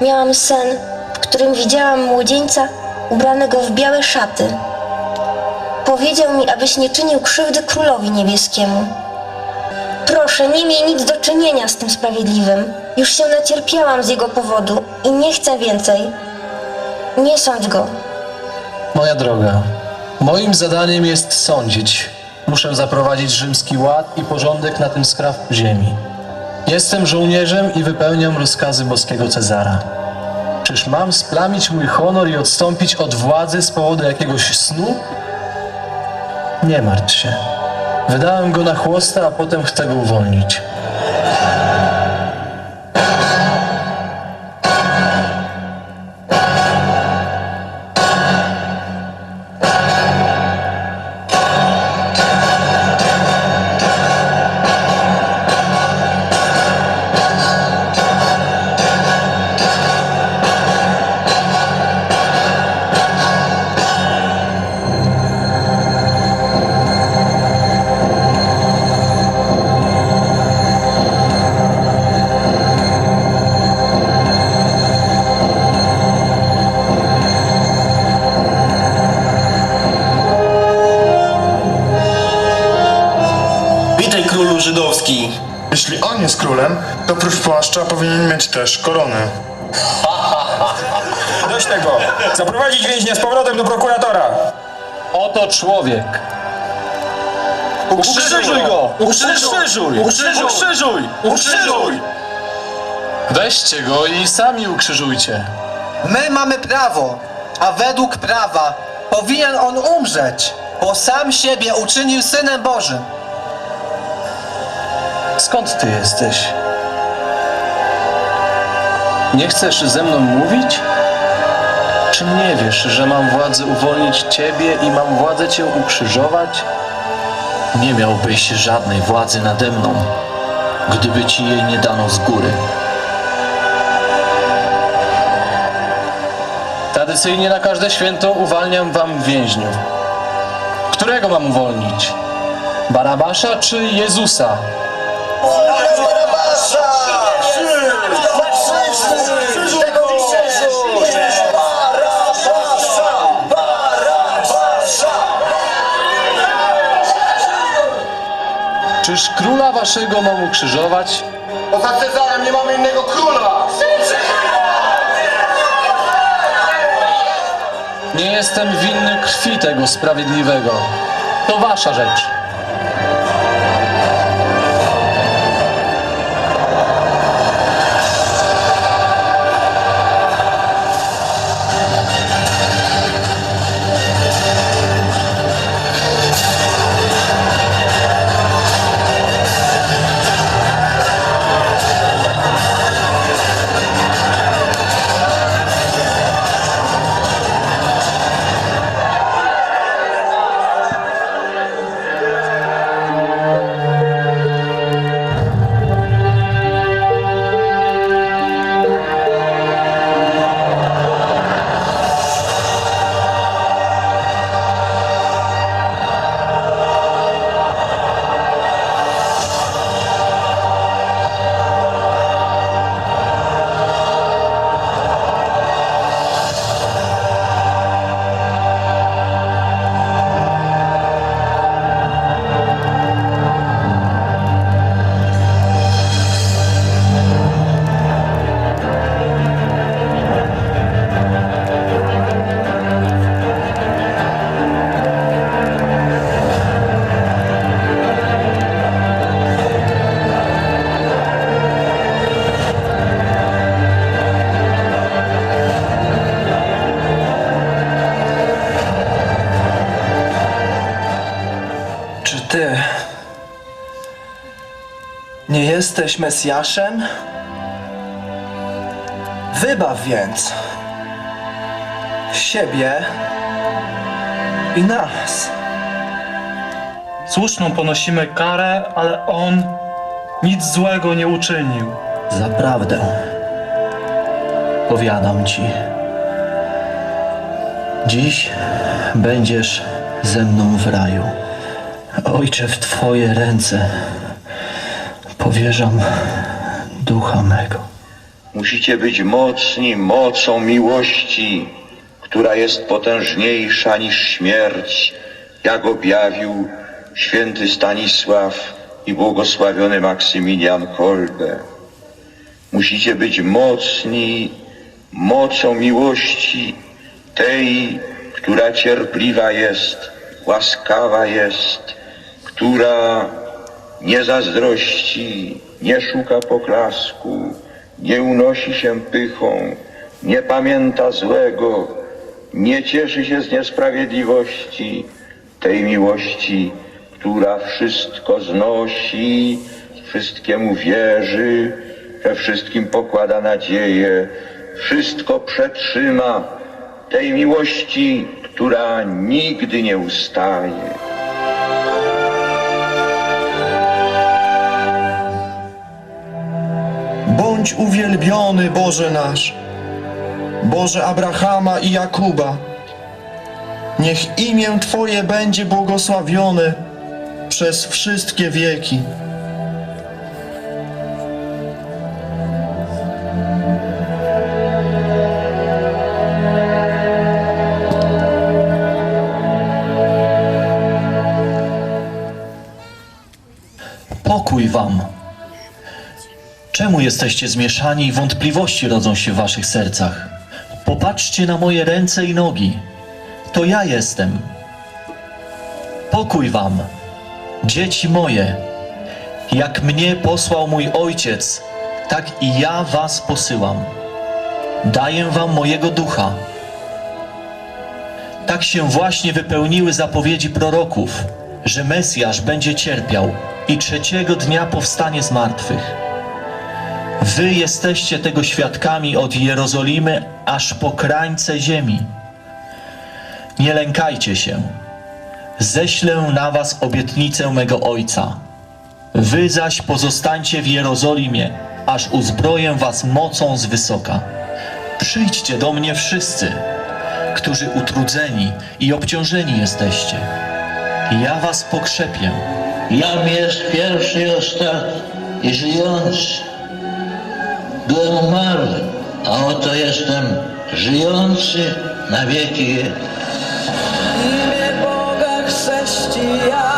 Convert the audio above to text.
miałam sen, w którym widziałam młodzieńca ubranego w białe szaty. Powiedział mi, abyś nie czynił krzywdy królowi niebieskiemu. Proszę, nie miej nic do czynienia z tym sprawiedliwym. Już się nacierpiałam z jego powodu i nie chcę więcej. Nie sądź go. Moja droga, moim zadaniem jest sądzić. Muszę zaprowadzić rzymski ład i porządek na tym skrawku ziemi. Jestem żołnierzem i wypełniam rozkazy boskiego Cezara. Czyż mam splamić mój honor i odstąpić od władzy z powodu jakiegoś snu? Nie martw się. Wydałem go na chłosta, a potem chcę go uwolnić. Witaj królu żydowski. Jeśli on jest królem, to oprócz płaszcza powinien mieć też koronę. Dość tego! Zaprowadzić więźnia z powrotem do prokuratora! Oto człowiek. Ukrzyżuj go! Ukrzyżuj! Ukrzyżuj! Ukrzyżuj! Ukrzyżuj! Weźcie go i sami ukrzyżujcie. My mamy prawo, a według prawa powinien on umrzeć, bo sam siebie uczynił synem Bożym. Skąd ty jesteś? Nie chcesz ze mną mówić? Czy nie wiesz, że mam władzę uwolnić ciebie i mam władzę cię ukrzyżować? Nie miałbyś żadnej władzy nade mną, gdyby ci jej nie dano z góry. Tradycyjnie na każde święto uwalniam wam więźniów. Którego mam uwolnić? Barabasza czy Jezusa? Czyż króla waszego mam ukrzyżować? Poza Cezarem nie mamy innego króla! Nie jestem winny krwi tego sprawiedliwego. To wasza rzecz. Czy ty nie jesteś Mesjaszem? Wybaw więc siebie i nas. Słuszną ponosimy karę, ale on nic złego nie uczynił. Zaprawdę. Powiadam ci. Dziś będziesz ze mną w raju. Ojcze, w Twoje ręce powierzam ducha mego. Musicie być mocni mocą miłości, która jest potężniejsza niż śmierć, jak objawił święty Stanisław i błogosławiony Maksymilian Kolbe. Musicie być mocni mocą miłości tej, która cierpliwa jest, łaskawa jest, która nie zazdrości, nie szuka poklasku, nie unosi się pychą, nie pamięta złego, nie cieszy się z niesprawiedliwości, tej miłości, która wszystko znosi, wszystkiemu wierzy, we wszystkim pokłada nadzieję, wszystko przetrzyma, tej miłości, która nigdy nie ustaje. Bądź uwielbiony, Boże nasz, Boże Abrahama i Jakuba. Niech imię Twoje będzie błogosławione przez wszystkie wieki. Pokój wam. Czemu jesteście zmieszani i wątpliwości rodzą się w waszych sercach? Popatrzcie na moje ręce i nogi. To ja jestem. Pokój wam, dzieci moje. Jak mnie posłał mój ojciec, tak i ja was posyłam. Daję wam mojego ducha. Tak się właśnie wypełniły zapowiedzi proroków, że Mesjasz będzie cierpiał i trzeciego dnia powstanie z martwych. Wy jesteście tego świadkami od Jerozolimy aż po krańce ziemi. Nie lękajcie się. Ześlę na was obietnicę mego Ojca. Wy zaś pozostańcie w Jerozolimie, aż uzbroję was mocą z wysoka. Przyjdźcie do mnie wszyscy, którzy utrudzeni i obciążeni jesteście. Ja was pokrzepię. Jam jest pierwszy i ostatni i żyjący. Byłem umarły, a oto jestem żyjący na wieki. imię Boga chrześcijan.